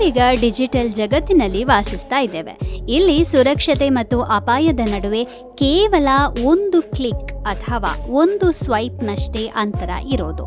ನಾವೀಗ ಡಿಜಿಟಲ್ ಜಗತ್ತಿನಲ್ಲಿ ವಾಸಿಸ್ತಾ ಇದ್ದೇವೆ. ಇಲ್ಲಿ ಸುರಕ್ಷತೆ ಮತ್ತು ಅಪಾಯದ ನಡುವೆ ಕೇವಲ ಒಂದು ಕ್ಲಿಕ್ ಅಥವಾ ಒಂದು ಸ್ವೈಪ್ನಷ್ಟೇ ಅಂತರ ಇರೋದು.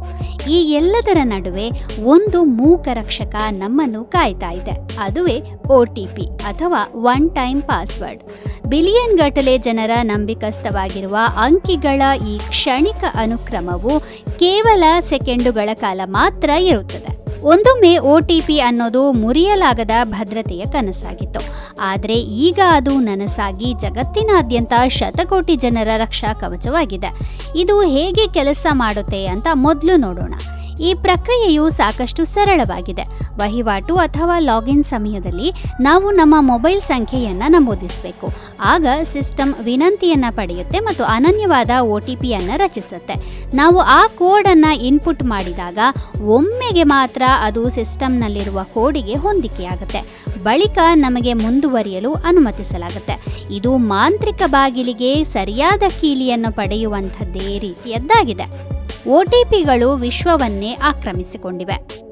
ಈ ಎಲ್ಲದರ ನಡುವೆ ಒಂದು ಮೂಕ ರಕ್ಷಕ ನಮ್ಮನ್ನು ಕಾಯ್ತಾ ಇದೆ. ಅದುವೇ ಒ ಟಿ ಪಿ ಅಥವಾ ಒನ್ ಟೈಮ್ ಪಾಸ್ವರ್ಡ್. ಬಿಲಿಯನ್ ಗಟ್ಟಲೆ ಜನರ ನಂಬಿಕಸ್ಥವಾಗಿರುವ ಅಂಕಿಗಳ ಈ ಕ್ಷಣಿಕ ಅನುಕ್ರಮವು ಕೇವಲ ಸೆಕೆಂಡುಗಳ ಕಾಲ ಮಾತ್ರ ಇರುತ್ತದೆ. ಒಂದೊಮ್ಮೆ ಒ ಟಿ ಪಿ ಅನ್ನೋದು ಮುರಿಯಲಾಗದ ಭದ್ರತೆಯ ಕನಸಾಗಿತ್ತು. ಆದರೆ ಈಗ ಅದು ನನಸಾಗಿ ಜಗತ್ತಿನಾದ್ಯಂತ ಶತಕೋಟಿ ಜನರ ರಕ್ಷಾ ಕವಚವಾಗಿದೆ. ಇದು ಹೇಗೆ ಕೆಲಸ ಮಾಡುತ್ತೆ ಅಂತ ಮೊದಲು ನೋಡೋಣ. ಈ ಪ್ರಕ್ರಿಯೆಯು ಸಾಕಷ್ಟು ಸರಳವಾಗಿದೆ. ವಹಿವಾಟು ಅಥವಾ ಲಾಗಿನ್ ಸಮಯದಲ್ಲಿ ನಾವು ನಮ್ಮ ಮೊಬೈಲ್ ಸಂಖ್ಯೆಯನ್ನು ನಮೂದಿಸಬೇಕು. ಆಗ ಸಿಸ್ಟಮ್ ವಿನಂತಿಯನ್ನು ಪಡೆಯುತ್ತೆ ಮತ್ತು ಅನನ್ಯವಾದ ಒ ಟಿ ಪಿಯನ್ನು ರಚಿಸುತ್ತೆ. ನಾವು ಆ ಕೋಡನ್ನು ಇನ್ಪುಟ್ ಮಾಡಿದಾಗ ಒಮ್ಮೆಗೆ ಮಾತ್ರ ಅದು ಸಿಸ್ಟಮ್ನಲ್ಲಿರುವ ಕೋಡಿಗೆ ಹೊಂದಿಕೆಯಾಗುತ್ತೆ. ಬಳಿಕ ನಮಗೆ ಮುಂದುವರಿಯಲು ಅನುಮತಿಸಲಾಗುತ್ತೆ. ಇದು ಮಾಂತ್ರಿಕ ಬಾಗಿಲಿಗೆ ಸರಿಯಾದ ಕೀಲಿಯನ್ನು ಪಡೆಯುವಂಥದ್ದೇ ರೀತಿಯದ್ದಾಗಿದೆ. ಒ ಟಿ ಪಿಗಳು ವಿಶ್ವವನ್ನೇ ಆಕ್ರಮಿಸಿಕೊಂಡಿವೆ.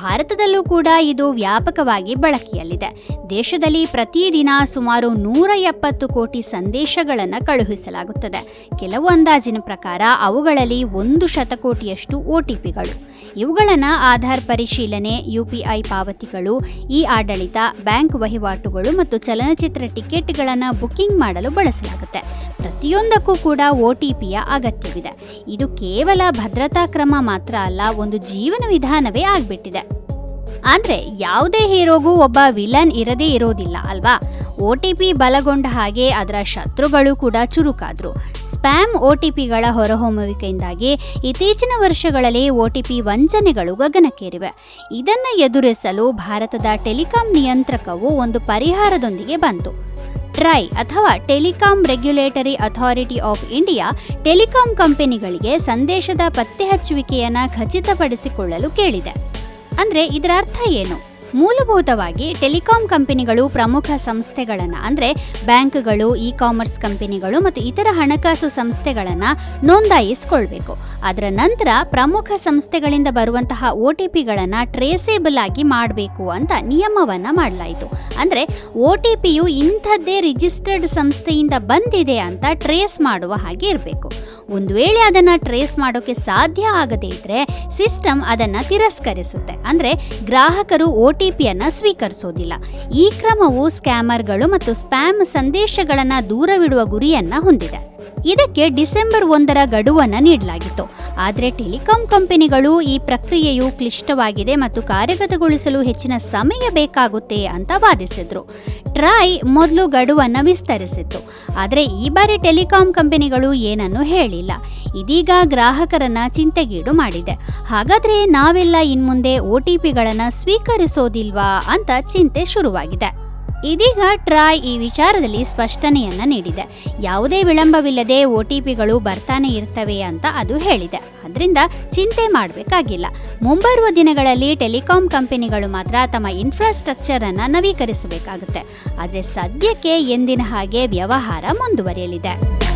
ಭಾರತದಲ್ಲೂ ಕೂಡ ಇದು ವ್ಯಾಪಕವಾಗಿ ಬಳಕೆಯಲ್ಲಿದೆ. ದೇಶದಲ್ಲಿ ಪ್ರತಿದಿನ ಸುಮಾರು ನೂರ ಎಪ್ಪತ್ತು ಕೋಟಿ ಸಂದೇಶಗಳನ್ನು ಕಳುಹಿಸಲಾಗುತ್ತದೆ. ಕೆಲವು ಅಂದಾಜಿನ ಪ್ರಕಾರ ಅವುಗಳಲ್ಲಿ ಒಂದು ಶತಕೋಟಿಯಷ್ಟು ಒ ಟಿ ಪಿಗಳು ಇವುಗಳನ್ನು ಆಧಾರ್ ಪರಿಶೀಲನೆ ಯು ಪಾವತಿಗಳು ಇ ಆಡಳಿತ, ಬ್ಯಾಂಕ್ ವಹಿವಾಟುಗಳು ಮತ್ತು ಚಲನಚಿತ್ರ ಟಿಕೆಟ್ಗಳನ್ನು ಬುಕ್ಕಿಂಗ್ ಮಾಡಲು ಬಳಸಲಾಗುತ್ತೆ. ಪ್ರತಿಯೊಂದಕ್ಕೂ ಕೂಡ ಒ ಟಿ ಪಿಯ ಅಗತ್ಯವಿದೆ. ಇದು ಕೇವಲ ಭದ್ರತಾ ಕ್ರಮ ಮಾತ್ರ ಅಲ್ಲ, ಒಂದು ಜೀವನ ವಿಧಾನವೇ ಆಗ್ಬಿಟ್ಟಿದೆ. ಅಂದ್ರೆ ಯಾವುದೇ ಹೀರೋಗೂ ಒಬ್ಬ ವಿಲನ್ ಇರದೇ ಇರೋದಿಲ್ಲ, ಅಲ್ವಾ? ಒ ಟಿ ಪಿ ಬಲಗೊಂಡ ಹಾಗೆ ಅದರ ಶತ್ರುಗಳು ಕೂಡ ಚುರುಕಾದ್ರು. ಸ್ಪ್ಯಾಮ್ ಒ ಟಿ ಪಿಗಳ ಹೊರಹೊಮ್ಮುವಿಕೆಯಿಂದಾಗಿ ಇತ್ತೀಚಿನ ವರ್ಷಗಳಲ್ಲಿ ಒ ಟಿ ಪಿ ವಂಚನೆಗಳು ಗಗನಕ್ಕೇರಿವೆ. ಇದನ್ನು ಎದುರಿಸಲು ಭಾರತದ ಟೆಲಿಕಾಂ ನಿಯಂತ್ರಕವು ಒಂದು ಪರಿಹಾರದೊಂದಿಗೆ ಬಂತು. ಟ್ರೈ ಅಥವಾ telecom regulatory authority of India telecom ಕಂಪನಿಗಳಿಗೆ ಸಂದೇಶದ ಪತ್ತೆಹಚ್ಚುವಿಕೆಯನ್ನು ಖಚಿತಪಡಿಸಿಕೊಳ್ಳಲು ಕೇಳಿದೆ. ಅಂದರೆ ಇದರ ಅರ್ಥ ಏನು? ಮೂಲಭೂತವಾಗಿ ಟೆಲಿಕಾಂ ಕಂಪನಿಗಳು ಪ್ರಮುಖ ಸಂಸ್ಥೆಗಳನ್ನು, ಅಂದರೆ ಬ್ಯಾಂಕ್ಗಳು ಇ ಕಾಮರ್ಸ್ ಕಂಪನಿಗಳು ಮತ್ತು ಇತರ ಹಣಕಾಸು ಸಂಸ್ಥೆಗಳನ್ನು ನೋಂದಾಯಿಸಿಕೊಳ್ಬೇಕು. ಅದರ ನಂತರ ಪ್ರಮುಖ ಸಂಸ್ಥೆಗಳಿಂದ ಬರುವಂತಹ ಒ ಟಿ ಪಿಗಳನ್ನು ಟ್ರೇಸೇಬಲ್ ಆಗಿ ಮಾಡಬೇಕು ಅಂತ ನಿಯಮವನ್ನು ಮಾಡಲಾಯಿತು. ಅಂದರೆ ಒ ಟಿ ಪಿಯು ಇಂಥದ್ದೇ ರಿಜಿಸ್ಟರ್ಡ್ ಸಂಸ್ಥೆಯಿಂದ ಬಂದಿದೆ ಅಂತ ಟ್ರೇಸ್ ಮಾಡುವ ಹಾಗೆ ಇರಬೇಕು. ಒಂದು ವೇಳೆ ಅದನ್ನು ಟ್ರೇಸ್ ಮಾಡೋಕ್ಕೆ ಸಾಧ್ಯ ಆಗದೇ ಇದ್ದರೆ ಸಿಸ್ಟಮ್ ಅದನ್ನು ತಿರಸ್ಕರಿಸುತ್ತೆ. ಅಂದರೆ ಗ್ರಾಹಕರು ಒ ಟಿ ಪಿಯನ್ನು ಸ್ವೀಕರಿಸೋದಿಲ್ಲ. ಈ ಕ್ರಮವು ಸ್ಕ್ಯಾಮರ್ಗಳು ಮತ್ತು ಸ್ಪ್ಯಾಮ್ ಸಂದೇಶಗಳನ್ನು ದೂರವಿಡುವ ಗುರಿಯನ್ನು ಹೊಂದಿದೆ. ಇದಕ್ಕೆ ಡಿಸೆಂಬರ್ ಒಂದರ ಗಡುವನ್ನು ನೀಡಲಾಗಿತ್ತು. ಆದರೆ ಟೆಲಿಕಾಂ ಕಂಪನಿಗಳು ಈ ಪ್ರಕ್ರಿಯೆಯು ಕ್ಲಿಷ್ಟವಾಗಿದೆ ಮತ್ತು ಕಾರ್ಯಗತಗೊಳಿಸಲು ಹೆಚ್ಚಿನ ಸಮಯ ಬೇಕಾಗುತ್ತೆ ಅಂತ ವಾದಿಸಿದ್ರು. ಟ್ರಾಯ್ ಮೊದಲು ಗಡುವನ್ನು ವಿಸ್ತರಿಸಿತ್ತು. ಆದರೆ ಈ ಬಾರಿ ಟೆಲಿಕಾಂ ಕಂಪನಿಗಳು ಏನನ್ನೂ ಹೇಳಿಲ್ಲ. ಇದೀಗ ಗ್ರಾಹಕರನ್ನ ಚಿಂತೆಗೀಡು ಮಾಡಿದೆ. ಹಾಗಾದರೆ ನಾವೆಲ್ಲ ಇನ್ಮುಂದೆ ಒ ಟಿ ಪಿಗಳನ್ನು ಸ್ವೀಕರಿಸೋದಿಲ್ವಾ ಅಂತ ಚಿಂತೆ ಶುರುವಾಗಿದೆ. ಇದೀಗ ಟ್ರಾಯ್ ಈ ವಿಚಾರದಲ್ಲಿ ಸ್ಪಷ್ಟನೆಯನ್ನ ನೀಡಿದೆ. ಯಾವುದೇ ವಿಳಂಬವಿಲ್ಲದೆ ಒ ಟಿ ಪಿಗಳು ಬರ್ತಾನೆ ಇರ್ತವೆ ಅಂತ ಅದು ಹೇಳಿದೆ. ಅದರಿಂದ ಚಿಂತೆ ಮಾಡಬೇಕಾಗಿಲ್ಲ. ಮುಂಬರುವ ದಿನಗಳಲ್ಲಿ ಟೆಲಿಕಾಂ ಕಂಪನಿಗಳು ಮಾತ್ರ ತಮ್ಮ ಇನ್ಫ್ರಾಸ್ಟ್ರಕ್ಚರ್ ಅನ್ನು ನವೀಕರಿಸಬೇಕಾಗುತ್ತೆ. ಆದರೆ ಸದ್ಯಕ್ಕೆ ಎಂದಿನ ಹಾಗೆ ವ್ಯವಹಾರ ಮುಂದುವರಿಯಲಿದೆ.